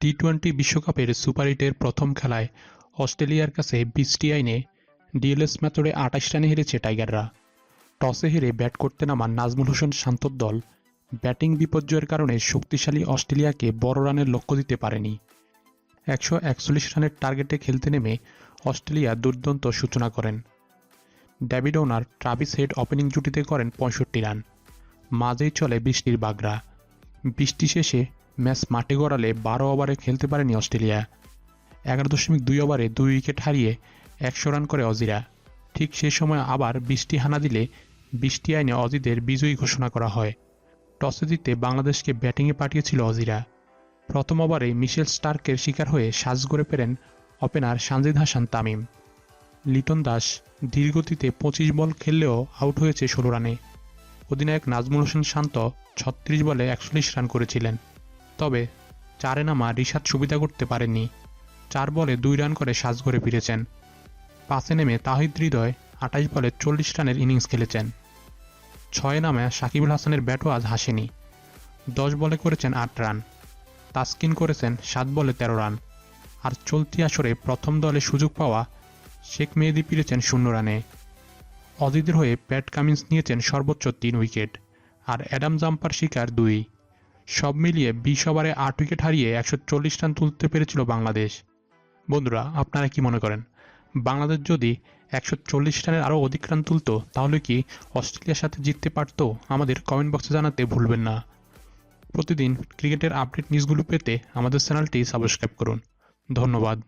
T twenty বিশ্বকাপের super এইটের প্রথম খেলায় অস্ট্রেলিয়ার কাছে বৃষ্টি আইনে ডিএলএস ম্যাচরে আটাশ রানে হেরেছে টাইগাররা। টসে হেরে ব্যাট করতে নামা নাজমুল হোসেন শান্তর দল। ব্যাটিং বিপর্যয়ের কারণে শক্তিশালী অস্ট্রেলিয়াকে বড় রানের লক্ষ্য দিতে পারেনি। একশো একচল্লিশ রানের টার্গেটে খেলতে নেমে অস্ট্রেলিয়া দুর্দান্ত সূচনা করেন। David Warner Travis Head opening জুটিতে করেন পঁয়ষট্টি রান। মাঝেই চলে বৃষ্টির বাগড়া। বৃষ্টি শেষে ম্যাচ মাঠে গড়ালে বারো ওভারে খেলতে পারেনি অস্ট্রেলিয়া। এগারো দশমিক দুই ওভারে দুই উইকেট হারিয়ে একশো রান করে অজিরা। ঠিক সেই সময় আবার বৃষ্টি হানা দিলে বৃষ্টি আইনে অজিদের বিজয়ী ঘোষণা করা হয়। টসে জিতে বাংলাদেশকে ব্যাটিংয়ে পাঠিয়েছিল অজিরা। প্রথম ওভারে মিশেল স্টার্কের শিকার হয়ে সাজ গড়ে পেরেন ওপেনার সানজিদ হাসান তামিম। লিটন দাস ধীরগতিতে পঁচিশ বল খেললেও আউট হয়েছে ষোলো রানে। অধিনায়ক নাজমুল হোসেন শান্ত ছত্রিশ বলে একচল্লিশ রান করেছিলেন। তবে চারে নামা রিশাদ সুবিধা করতে পারেননি। চার বলে দুই রান করে সাজ করে ফিরেছেন। পাশে নেমে তাহিদ হৃদয় আটাইশ বলে চল্লিশ রানের ইনিংস খেলেছেন। ছয়ে নামে সাকিবুল হাসানের ব্যাটও আজ হাসেনি। দশ বলে করেছেন আট রান। তাসকিন করেছেন সাত বলে তেরো রান। আর চলতি আসরে প্রথম দলে সুযোগ পাওয়া শেখ মেহেদি ফিরেছেন শূন্য রানে। অজিদের হয়ে প্যাট কামিন্স নিয়েছেন সর্বোচ্চ তিন উইকেট। আর অ্যাডাম জাম্পার শিকার দুই। সব মিলিয়ে বিশ ওভারে আট উইকেট হারিয়ে একশো চল্লিশ রান তুলতে পেরেছিল বাংলাদেশ। বন্ধুরা, আপনারা কি মনে করেন? বাংলাদেশ যদি একশো চল্লিশ রানের আরও অধিক রান তুলত, তাহলে কি অস্ট্রেলিয়ার সাথে জিততে পারতো আমাদের কমেন্ট বক্সে জানাতে ভুলবেন না। প্রতিদিন ক্রিকেটের আপডেট নিউজগুলো পেতে আমাদের চ্যানেলটি সাবস্ক্রাইব করুন। ধন্যবাদ।